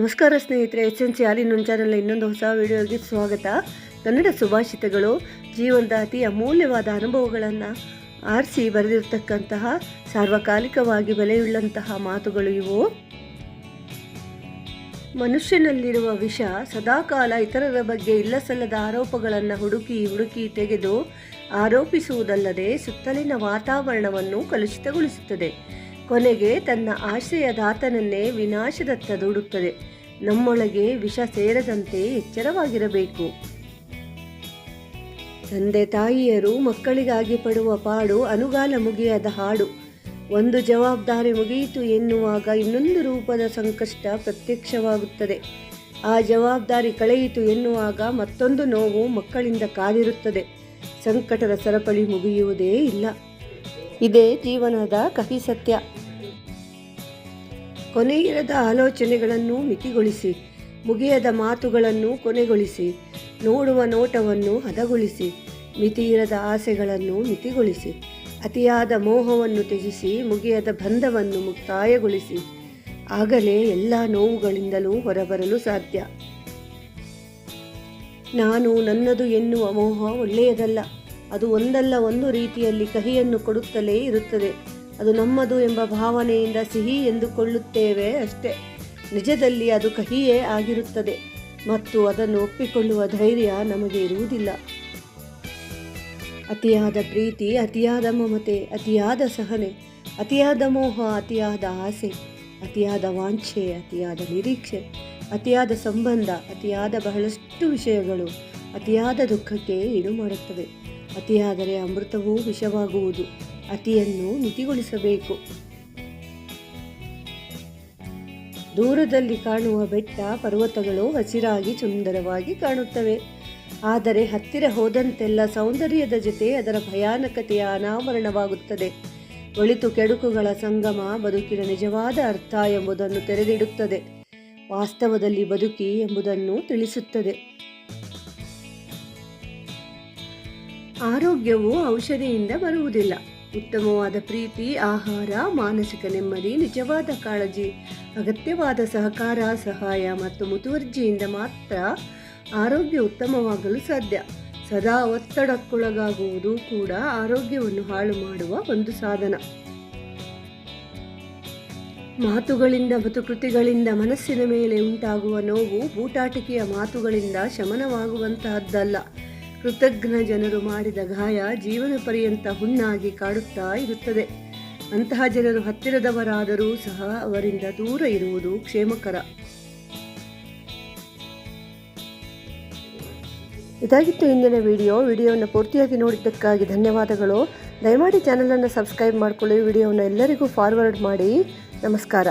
ನಮಸ್ಕಾರ ಸ್ನೇಹಿತರೆ H N C ಆಲಿನೊಂದು ಚಾನಲ್ನ ಇನ್ನೊಂದು ಹೊಸ ವಿಡಿಯೋಗೆ ಸ್ವಾಗತ. ಕನ್ನಡ ಸುಭಾಷಿತಗಳು ಜೀವನದ ಅತಿ ಅಮೂಲ್ಯವಾದ ಅನುಭವಗಳನ್ನು ಆರಿಸಿ ಬರೆದಿರತಕ್ಕಂತಹ ಸಾರ್ವಕಾಲಿಕವಾಗಿ ಬೆಲೆಯುಳ್ಳಂತಹ ಮಾತುಗಳು ಇವು. ಮನುಷ್ಯನಲ್ಲಿರುವ ವಿಷ ಸದಾಕಾಲ ಇತರರ ಬಗ್ಗೆ ಇಲ್ಲಸಲ್ಲದ ಆರೋಪಗಳನ್ನು ಹುಡುಕಿ ಹುಡುಕಿ ತೆಗೆದು ಆರೋಪಿಸುವುದಲ್ಲದೆ ಸುತ್ತಲಿನ ವಾತಾವರಣವನ್ನು ಕಲುಷಿತಗೊಳಿಸುತ್ತದೆ. ಕೊನೆಗೆ ತನ್ನ ಆಶ್ರಯದಾತನನ್ನೇ ವಿನಾಶದತ್ತ ದೂಡುತ್ತದೆ. ನಮ್ಮೊಳಗೆ ವಿಷ ಸೇರದಂತೆ ಎಚ್ಚರವಾಗಿರಬೇಕು. ತಂದೆ ತಾಯಿಯರು ಮಕ್ಕಳಿಗಾಗಿ ಪಡುವ ಪಾಡು ಅನುಗಾಲ ಮುಗಿಯದ ಹಾಡು. ಒಂದು ಜವಾಬ್ದಾರಿ ಮುಗಿಯಿತು ಎನ್ನುವಾಗ ಇನ್ನೊಂದು ರೂಪದ ಸಂಕಷ್ಟ ಪ್ರತ್ಯಕ್ಷವಾಗುತ್ತದೆ. ಆ ಜವಾಬ್ದಾರಿ ಕಳೆಯಿತು ಎನ್ನುವಾಗ ಮತ್ತೊಂದು ನೋವು ಮಕ್ಕಳಿಂದ ಕಾದಿರುತ್ತದೆ. ಸಂಕಟದ ಸರಪಳಿ ಮುಗಿಯುವುದೇ ಇಲ್ಲ. ಇದೇ ಜೀವನದ ಕಹಿ ಸತ್ಯ. ಕೊನೆಯಿರದ ಆಲೋಚನೆಗಳನ್ನು ಮಿತಿಗೊಳಿಸಿ, ಮುಗಿಯದ ಮಾತುಗಳನ್ನು ಕೊನೆಗೊಳಿಸಿ, ನೋಡುವ ನೋಟವನ್ನು ಹದಗೊಳಿಸಿ, ಮಿತಿಯಿರದ ಆಸೆಗಳನ್ನು ಮಿತಿಗೊಳಿಸಿ, ಅತಿಯಾದ ಮೋಹವನ್ನು ತ್ಯಜಿಸಿ, ಮುಗಿಯದ ಬಂಧವನ್ನು ಮುಕ್ತಾಯಗೊಳಿಸಿ, ಆಗಲೇ ಎಲ್ಲ ನೋವುಗಳಿಂದಲೂ ಹೊರಬರಲು ಸಾಧ್ಯ. ನಾನು ನನ್ನದು ಎನ್ನುವ ಮೋಹ ಒಳ್ಳೆಯದಲ್ಲ. ಅದು ಒಂದಲ್ಲ ಒಂದು ರೀತಿಯಲ್ಲಿ ಕಹಿಯನ್ನು ಕೊಡುತ್ತಲೇ ಇರುತ್ತದೆ. ಅದು ನಮ್ಮದು ಎಂಬ ಭಾವನೆಯಿಂದ ಸಿಹಿ ಎಂದುಕೊಳ್ಳುತ್ತೇವೆ ಅಷ್ಟೇ. ನಿಜದಲ್ಲಿ ಅದು ಕಹಿಯೇ ಆಗಿರುತ್ತದೆ ಮತ್ತು ಅದನ್ನು ಒಪ್ಪಿಕೊಳ್ಳುವ ಧೈರ್ಯ ನಮಗೆ ಇರುವುದಿಲ್ಲ. ಅತಿಯಾದ ಪ್ರೀತಿ, ಅತಿಯಾದ ಮಮತೆ, ಅತಿಯಾದ ಸಹನೆ, ಅತಿಯಾದ ಮೋಹ, ಅತಿಯಾದ ಆಸೆ, ಅತಿಯಾದ ವಾಂಛೆ, ಅತಿಯಾದ ನಿರೀಕ್ಷೆ, ಅತಿಯಾದ ಸಂಬಂಧ, ಅತಿಯಾದ ಬಹಳಷ್ಟು ವಿಷಯಗಳು ಅತಿಯಾದ ದುಃಖಕ್ಕೆ ಈಡು ಮಾಡುತ್ತವೆ ಅತಿಯಾದರೆ ಅಮೃತವೂ ವಿಷವಾಗುವುದು. ಅತಿಯನ್ನು ಮಿತಿಗೊಳಿಸಬೇಕು ದೂರದಲ್ಲಿ ಕಾಣುವ ಬೆಟ್ಟ ಪರ್ವತಗಳು ಹಸಿರಾಗಿ ಸುಂದರವಾಗಿ ಕಾಣುತ್ತವೆ. ಆದರೆ ಹತ್ತಿರ ಹೋದಂತೆಲ್ಲ ಸೌಂದರ್ಯದ ಜೊತೆ ಅದರ ಭಯಾನಕತೆಯ ಅನಾವರಣವಾಗುತ್ತದೆ. ಒಳಿತು ಕೆಡುಕುಗಳ ಸಂಗಮ ಬದುಕಿನ ನಿಜವಾದ ಅರ್ಥ ಎಂಬುದನ್ನು ತೆರೆದಿಡುತ್ತದೆ. ವಾಸ್ತವದಲ್ಲಿ ಬದುಕಿ ಎಂಬುದನ್ನು ತಿಳಿಸುತ್ತದೆ. ಆರೋಗ್ಯವು ಔಷಧಿಯಿಂದ ಬರುವುದಿಲ್ಲ. ಉತ್ತಮವಾದ ಪ್ರೀತಿ, ಆಹಾರ, ಮಾನಸಿಕ ನೆಮ್ಮದಿ, ನಿಜವಾದ ಕಾಳಜಿ, ಅಗತ್ಯವಾದ ಸಹಕಾರ, ಸಹಾಯ ಮತ್ತು ಮುತುವರ್ಜಿಯಿಂದ ಮಾತ್ರ ಆರೋಗ್ಯ ಉತ್ತಮವಾಗಲು ಸಾಧ್ಯ. ಸದಾ ಒತ್ತಡಕ್ಕೊಳಗಾಗುವುದು ಕೂಡ ಆರೋಗ್ಯವನ್ನು ಹಾಳು ಮಾಡುವ ಒಂದು ಸಾಧನ. ಮಾತುಗಳಿಂದ ಮತ್ತು ಕೃತಿಗಳಿಂದ ಮನಸ್ಸಿನ ಮೇಲೆ ಉಂಟಾಗುವ ನೋವು, ಬೂಟಾಟಿಕೆಯ ಮಾತುಗಳಿಂದ ಶಮನವಾಗುವಂತಹದ್ದಲ್ಲ. ಕೃತಜ್ಞ ಜನರು ಮಾಡಿದ ಗಾಯ ಜೀವನ ಪರ್ಯಂತ ಹುಣ್ಣಾಗಿ ಕಾಡುತ್ತಾ ಇರುತ್ತದೆ. ಅಂತಹ ಜನರು ಹತ್ತಿರದವರಾದರೂ ಸಹ ಅವರಿಂದ ದೂರ ಇರುವುದು ಕ್ಷೇಮಕರ. ಇದಾಗಿತ್ತು ಇಂದಿನ ವಿಡಿಯೋ. ವಿಡಿಯೋವನ್ನು ಪೂರ್ತಿಯಾಗಿ ನೋಡಿದ್ದಕ್ಕಾಗಿ ಧನ್ಯವಾದಗಳು. ದಯಮಾಡಿ ಚಾನಲನ್ನು ಸಬ್ಸ್ಕ್ರೈಬ್ ಮಾಡಿಕೊಳ್ಳಿ. ವಿಡಿಯೋವನ್ನು ಎಲ್ಲರಿಗೂ ಫಾರ್ವರ್ಡ್ ಮಾಡಿ. ನಮಸ್ಕಾರ.